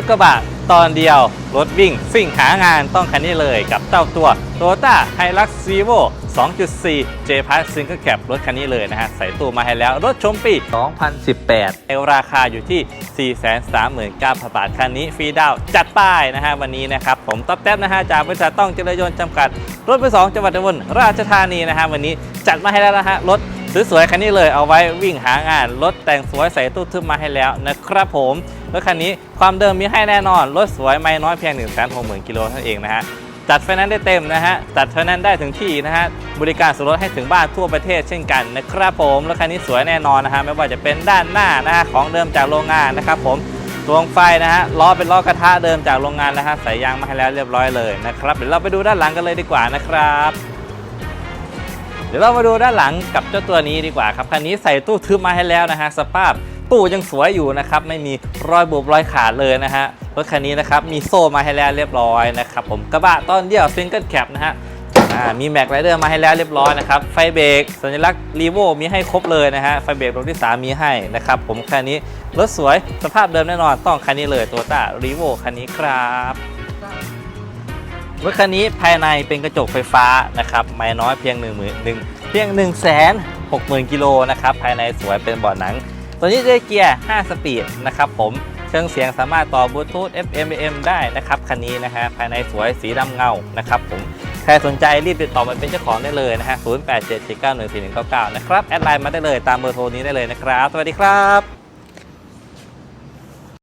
ถกระบะตอนเดียว รถวิ่งสิ่งหางานต้องคันนี้เลยกับเจ้าตัว Toyota Hilux Evo 2.4 J Pass Single Cab รถคันนี้เลยนะฮะ ใส่ตู้มาให้แล้ว รถชมปี 2018ในราคาอยู่ที่ 439,000 บาท คันนี้ฟรีดาวน์จัดป้ายนะฮะ วันนี้นะครับ ผมต๊อบแท็บนะฮะ จากบริษัทต้องเจริญยนต์จำกัด รถไป2จังหวัดอุบลราชธานีนะฮะ วันนี้จัดมาให้แล้วนะฮะ รถ สวยๆคันนี้เลยเอาไว้วิ่งหางาน รถแต่งสวยใส่ตู้ทึบมาให้แล้วนะครับผมรถคันนี้ความเดิมมีให้แน่นอน รถสวยไม่น้อยเพียง1 6 0 0 0 0กิโลเท่านั้นเองนะฮะจัดไฟแนนซ์ได้เต็มนะฮะ จัดไฟแนนซ์ได้ถึงที่นะฮะ บริการส่วนลดให้ถึงบ้านทั่วประเทศเช่นกันนะครับผมรถคันนี้สวยแน่นอนนะฮะ ไม่ว่าจะเป็นด้านหน้านะฮะของเดิมจากโรงงานนะครับผมดวงไฟนะฮะ ล้อเป็นล้อกระทะเดิมจากโรงงานนะฮะใส่ยางมาให้แล้วเรียบร้อยเลยนะครับ เดี๋ยวเราไปดูด้านหลังกันเลยดีกว่านะครับ เดี๋ยวเรามาดูด้านหลังกับเจ้าตัวนี้ดีกว่าครับคันนี้ใส่ตู้ทึบมาให้แล้วนะฮะสภาพตู้ยังสวยอยู่นะครับไม่มีรอยบุบรอยขาดเลยนะฮะรถคันนี้นะครับมีโซ่มาให้แล้วเรียบร้อยนะครับผมกระบะตอนเดียวซิงเกิลแคปนะฮะมีแม็กไรเดอร์มาให้แล้วเรียบร้อยนะครับไฟเบรกสัญลักษณ์รีโวมีให้ครบเลยนะฮะไฟเบรกรถที่ 3 มีให้นะครับผมคันนี้รถสวยสภาพเดิมแน่นอนต้องคันนี้เลยโตต้ารีโวคันนี้ครับ รถคันนี้ภายในเป็นกระจกไฟฟ้านะครับไม่น้อยเพียง1 0 0 0 0หนึ่งเพียง 1 6 0 0 0 0กิโลนะครับภายในสวยเป็นเบาะหนัง ตัวนี้ได้เกียร์ 5 สปีดนะครับผมเครื่องเสียงสามารถต่อบลูทูธ FM AM ได้นะครับคันนี้นะฮะภายในสวยสีดำเงานะครับผมใครสนใจรีบติดต่อมาเป็นเจ้าของได้เลยนะฮะ 0877914199 นะครับ แอดไลน์มาได้เลยตามเบอร์โทรนี้ได้เลยนะครับ สวัสดีครับ